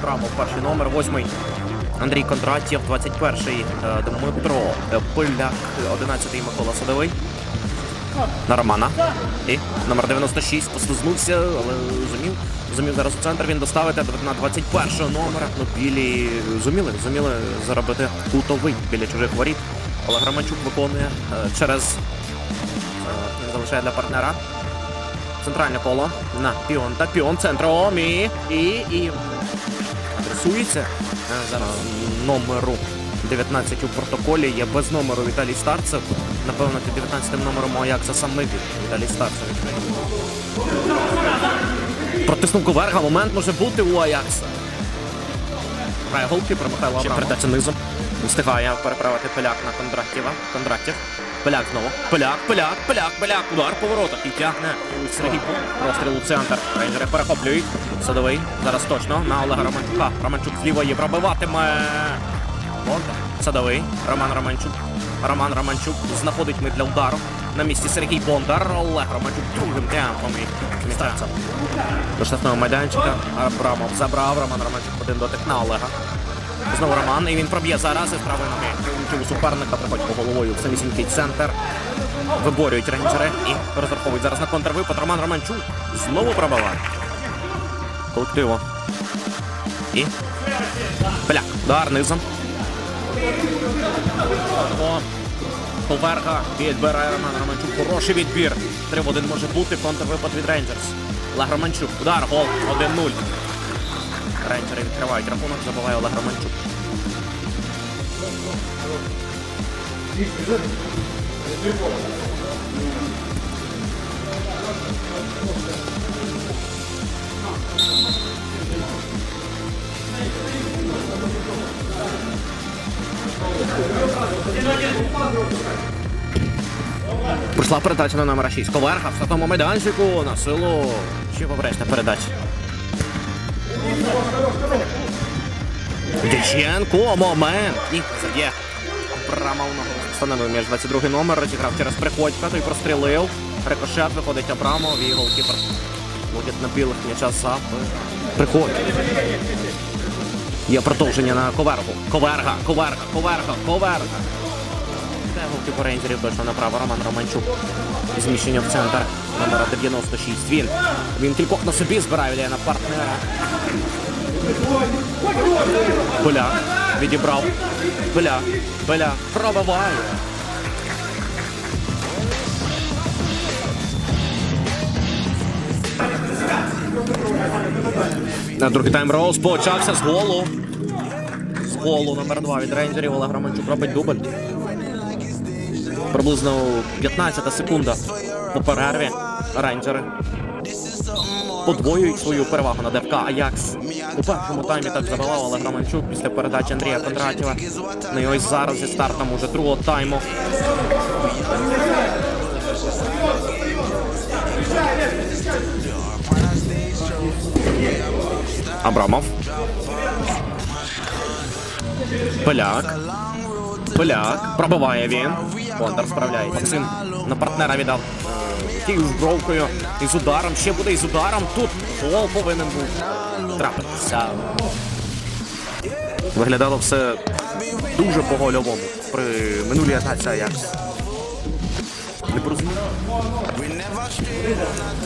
21 номер, 8 Андрій Кондратєв, 21-й е, Дмитро Поляк, 11-й Микола Садовий. На Романа. І номер 96 послизнувся, але зумів. Зумів зараз у центр він доставити на 21-го номера. Ну, білі зуміли, зуміли заробити кутовий біля чужих воріт. Олег Романчук виконує е, через е, залишає для партнера. Центральне коло на піон та піон центром і, і, і адресується е, зараз номеру 19 у протоколі. Є без номеру Віталій Старцев. Напевно, під 19 номером Аякса сам він Віталій Старцев. Протиснув Коверга. Момент може бути у Аякса. Грає голкіпер Михайло Абрамов. передача низом. Встигає переправити Поляк на Кондрактєва. Кондрактєв. Поляк знову. Поляк, Поляк, Поляк, Поляк. Удар по воротах і тягне Сергій Простріл у центр. Рейнджери перехоплюють. Садовий. Зараз точно на Олега Романчука. Романчук з лівої пробиватиме. Бондар. Садовий. Роман Романчук. Роман Романчук знаходить ми для удару. На місці Сергій Бондар. Олег Романчук другим темпом і містається. До штрафного майданчика. Абрамов забрав. Роман Романчук один дотик на Олега. Знову Роман, і він проб'є зараз із правої ноги. У суперника, приходить по головою в самісінький центр. Виборюють рейнджери і розраховують зараз на контрвипад. Роман Романчук знову пробиває. Колективу. І. Поляк. Удар низом. О, Поверха відбирає Роман Романчук. Хороший відбір. 3 в 1 може бути. Контрвипад від Рейнджерс. Олег Романчук. Удар. Гол. 1-0. Рейнджери відкривають рахунок, забиває Олег Романчук. Прийшла передача на номер 6. Коверха в штатному майданчику на силу. Ще поперечна передача. Дяченко, момент. Ні, це є. Абрамов. Встановив між 22 номер, розіграв через приходька, той прострілив. Рикошет виходить Абрамов і голкіпер. Ловить на білих м'яча сап. Приходь. Є продовження на Ковергу. Коверга, Коверга, Коверга, Коверга. Це голкіпер рейнджерів точно направо Роман Романчук. Зміщення в центр номера 96. Він. Він кількох на собі збирає на партнера. Поляк відібрав. Поляк. Поляк. Пробиває. Другий тайм розпочався з голу. З голу номер 2 від рейнджерів Олег Романчук робить дубль. Приблизно 15 секунда по перерві. Рейнджери подвоюють свою перевагу на ДФК Аякс. У першому таймі так забивав Олег Романчук після передачі Андрія Кондратєва. Ну і ось зараз зі стартом уже другого тайму. Абрамов. Поляк. Поляк. Пробиває він. Бондар справляється. Цим на партнера віддав. Київ з бровкою. І з ударом. Ще буде і з ударом. Тут гол повинен був трапитися. Виглядало все дуже по-гольовому при минулій атаці Аякс. Не порозумів.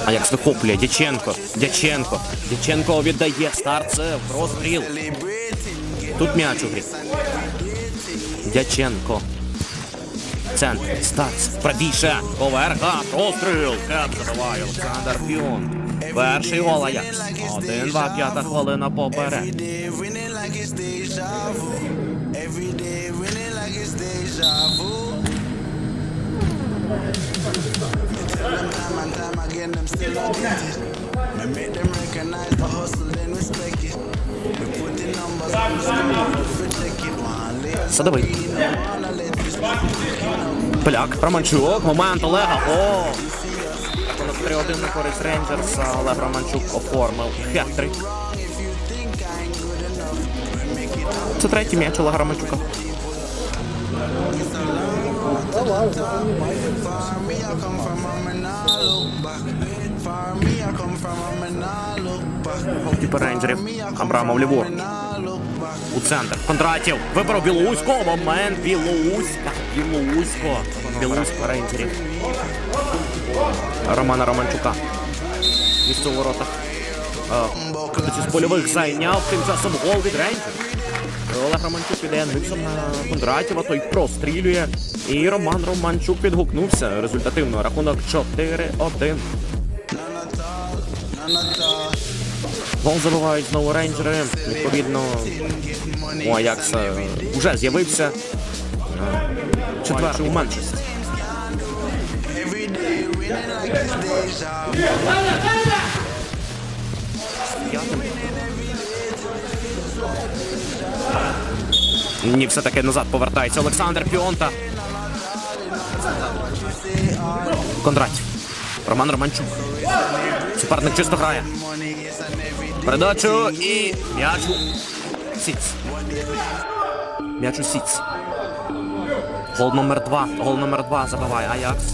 Аякс вихоплює. Дяченко. Дяченко. Дяченко віддає. Старцев. Розстріл. Тут м'яч у грі. Дяченко. Центр. Старц. Правіше. Поверха. Простріл. Кеп забиває Олександр Піон. Перший гол Аякс. Один, два, п'ята хвилина поперед. recognize the hustle and respect it. We put the numbers. Садовий. Поляк, Романчук, момент Олега. О! Рахунок 3-1 на користь Рейнджерса. Олег Романчук оформив хет-трик. Це третій м'яч Олега Романчука. Голкіпер Рейнджерів. Абрамов ліворуч. У центр. Кондратів вибрав Білоуського. Момент Білоуська. Білоусько. Білоусько рейнджерів. Романа Романчука. Місце у воротах. Е, з польових зайняв. Тим часом гол від рейнджерів. Олег Романчук піде низом на Кондратєва, той прострілює. І Роман Романчук підгукнувся. Результативно рахунок 4-1. Гол забивають знову рейнджери. Відповідно, у Аякса вже з'явився. е, Четвертий у Манчесті. Ні, все-таки назад повертається Олександр Піонта. Кондратів. Роман Романчук. Суперник чисто грає. Передачу і м'ячу. Сіц. М'ячу Сіц. Гол номер два. Гол номер два забиває Аякс.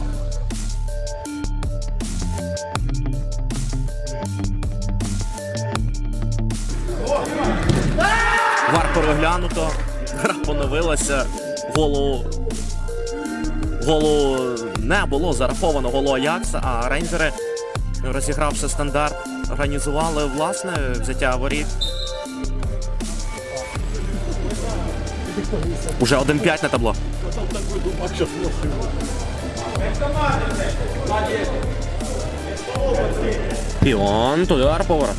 Вар переглянуто. Гра поновилася. Голу. Голу не було зараховано голу Аякса, а рейнджери, розігравши стандарт, організували власне взяття воріт. Уже 1-5 на табло. Піон, удар поворот.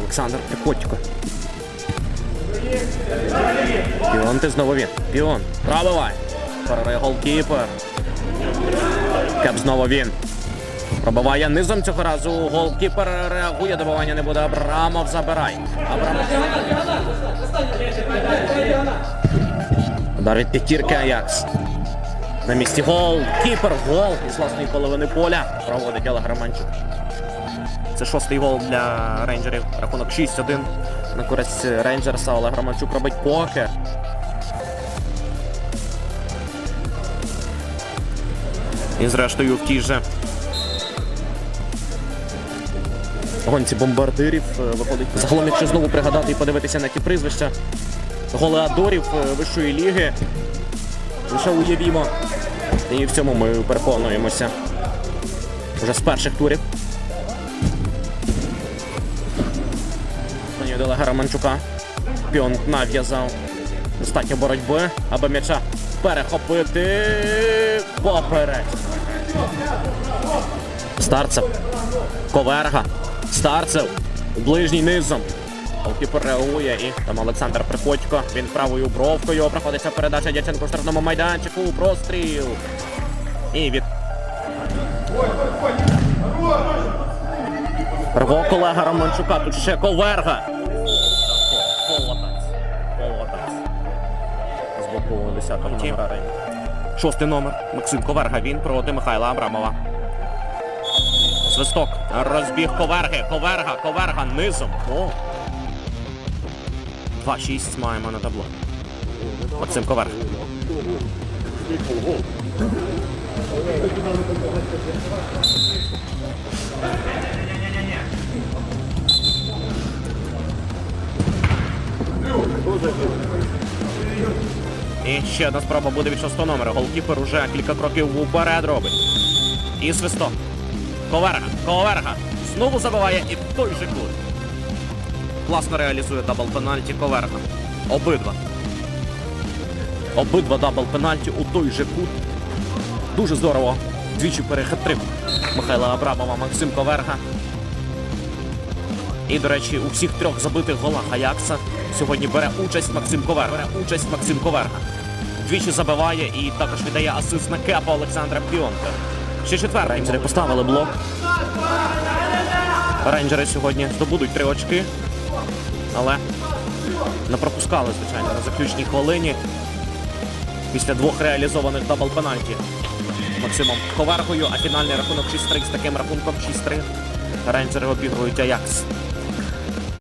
Олександр Приходько. Піон ти знову він. Піон. Пробивай. Перериває голкіпер. Кеп знову він. Пробиває низом цього разу. Голкіпер реагує. Добивання не буде. Абрамов забирай. Абрамов. Удар від п'ятірки Аякс. На місці гол. Кіпер. Гол із власної половини поля. Проводить Олег Романчук. Це шостий гол для рейнджерів. Рахунок 6-1 на користь рейнджерса. Олег Романчук робить покер. І зрештою в тій же гонці бомбардирів е, виходить. Загалом, якщо знову пригадати і подивитися на ті прізвища голеадорів е, вищої ліги, лише уявімо. І в цьому ми переконуємося вже з перших турів. Від Олега Романчука. Піон нав'язав достатньо боротьби, аби м'яча перехопити поперед. Старцев. Коверга. Старцев. Ближній низом. Голкіпер реагує і там Олександр Приходько. Він правою бровкою. Проходиться передача Дяченко в штрафному майданчику. Простріл. І від Ривок Олега Романчука. Тут ще Коверга. Полотець. Полотець. З боку 10-го номера Шостий номер. Максим Коверга. Він проти Михайла Абрамова. Свисток. Розбіг Коверги. Коверга. Коверга низом. О. 2-6 маємо на табло. Максим Коверга. І ще одна спроба буде від шостого номера. Голкіпер уже кілька кроків вперед робить. І свисток. Коверга. Коверга. Знову забиває і в той же кут. Класно реалізує дабл пенальті Коверга. Обидва. Обидва дабл пенальті у той же кут. Дуже здорово. Двічі перехитрив Михайла Абрамова Максим Коверга. І, до речі, у всіх трьох забитих голах Аякса сьогодні бере участь Максим Коверга. Бере участь Максим Коверга. Двічі забиває і також віддає асист на кепа Олександра Піонка. Ще четвер рейнджери поставили блок. Рейнджери сьогодні здобудуть три очки, але не пропускали, звичайно, на заключній хвилині. Після двох реалізованих дабл пенальті Максимом Ковергою, а фінальний рахунок 6-3 з таким рахунком 6-3. Рейнджери обігрують Аякс.